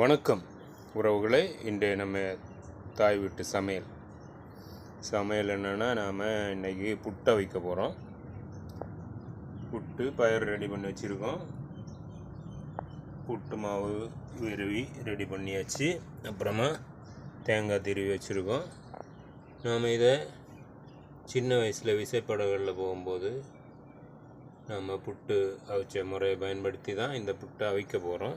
வணக்கம் உறவுகளே இன்றைய நம்ம தாய் வீட்டு சமையல். சமையல் என்னென்னா நாம் இன்றைக்கி புட்டை வைக்க போகிறோம் புட்டு பயிர் ரெடி பண்ணி வச்சுருக்கோம். புட்டு மாவு விருவி ரெடி பண்ணியாச்சு. அப்புறமா தேங்காய் திருவி வச்சுருக்கோம். நாம் இதை சின்ன வயசில் விசைப்படகளில் போகும்போது நம்ம புட்டு அவிச்ச முறையை பயன்படுத்தி தான் இந்த புட்டை அவிக்க போகிறோம்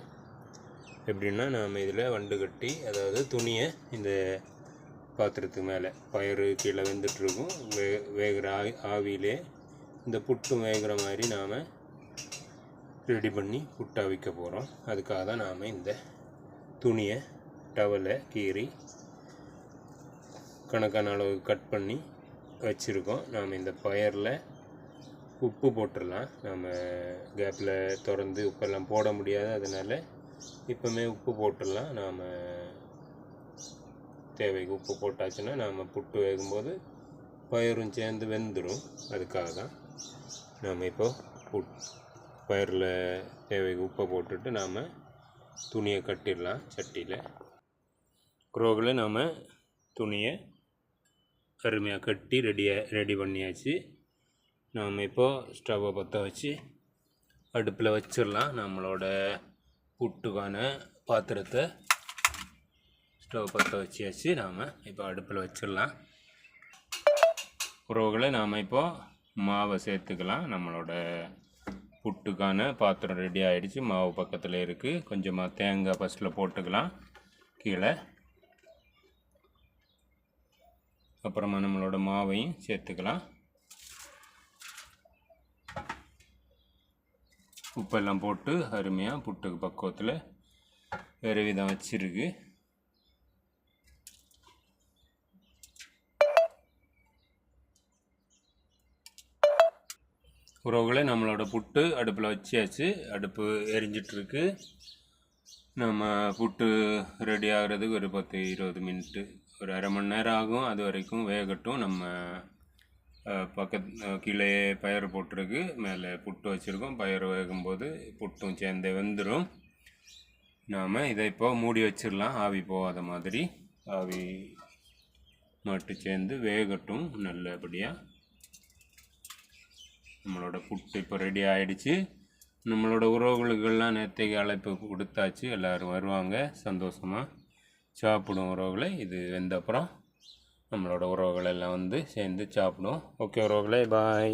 எப்படின்னா நாம் இதில் வண்டு கட்டி அதாவது துணியை இந்த பாத்திரத்துக்கு மேலே பயிறு கீழே வெந்துட்டுருக்கும். வே வேகிற ஆவி ஆவியிலே இந்த புட்டு வேகிற மாதிரி நாம் ரெடி பண்ணி புட்டை அவிக்க போகிறோம் அதுக்காக தான் நாம் இந்த துணியை டவலை கீறி கணக்கான அளவு கட் பண்ணி வச்சுருக்கோம். நாம் இந்த பயரில் உப்பு போட்டுடலாம். நம்ம கேப்பில் திறந்து உப்பெல்லாம் போட முடியாது. அதனால் இப்போமே உப்பு போட்டுடலாம். நாம் தேவைக்கு உப்பு போட்டாச்சுன்னா நாம் புட்டு வேகும்போது பயிரும் சேர்ந்து வெந்துடும் அதுக்காக தான் நாம் இப்போ புட் பயிரில் தேவைக்கு உப்பை போட்டுட்டு நாம் துணியை கட்டிடலாம் சட்டியில். குரோகில் நாம் துணியை அருமையாக கட்டி ரெடியாக ரெடி பண்ணியாச்சு. நாம் இப்போது ஸ்டவ்வை பற்ற வச்சு அடுப்பில் வச்சிடலாம். நம்மளோட புட்டுக்கான பாத்திரத்தை ஸ்டவ் பற்ற வச்சியாச்சு நாம் இப்போ அடுப்பில் வச்சிடலாம். உறவுகளை நாம் இப்போது மாவை சேர்த்துக்கலாம். நம்மளோட புட்டுக்கான பாத்திரம் ரெடி ஆகிடுச்சு மாவு பக்கத்தில் இருக்குது கொஞ்சமாக தேங்காய் ஃபஸ்ட்டில் போட்டுக்கலாம். கீழே. அப்புறமா நம்மளோட மாவையும் சேர்த்துக்கலாம். உப்பெல்லாம் போட்டு அருமையாக புட்டுக்கு பக்குவத்தில் வேறு விதம் வச்சிருக்கு. உறவுகளை நம்மளோட புட்டு அடுப்பில் வச்சியாச்சு அடுப்பு எரிஞ்சிட்ருக்கு. நம்ம புட்டு ரெடி ஆகிறதுக்கு ஒரு பத்து இருபது மினிட்டு ஒரு அரை மணி நேரம் ஆகும். அது வரைக்கும் வேகட்டும். நம்ம பக்கத்து கீழே பயிர் போட்டிருக்கு. மேலே புட்டு வச்சுருக்கோம். பயிர் வேகும்போது புட்டும் சேர்ந்து வெந்துடும் நாம் இதை இப்போ மூடி வச்சிடலாம். ஆவி போகாத மாதிரி. ஆவி மட்டும் சேர்ந்து வேகட்டும் நல்லபடியாக நம்மளோட புட்டு இப்போ ரெடி ஆகிடுச்சு நம்மளோட உறவுகளுக்கெல்லாம் நேற்றைக்கு அழைப்பு கொடுத்தாச்சு. எல்லோரும் வருவாங்க. சந்தோஷமாக சாப்பிடும் உறவுகளை. இது வெந்த அப்புறம் நம்மளோட உறவுகள் எல்லாம் வந்து சேர்ந்து சாப்பிடுவோம். ஓகே உறவுகளே பாய்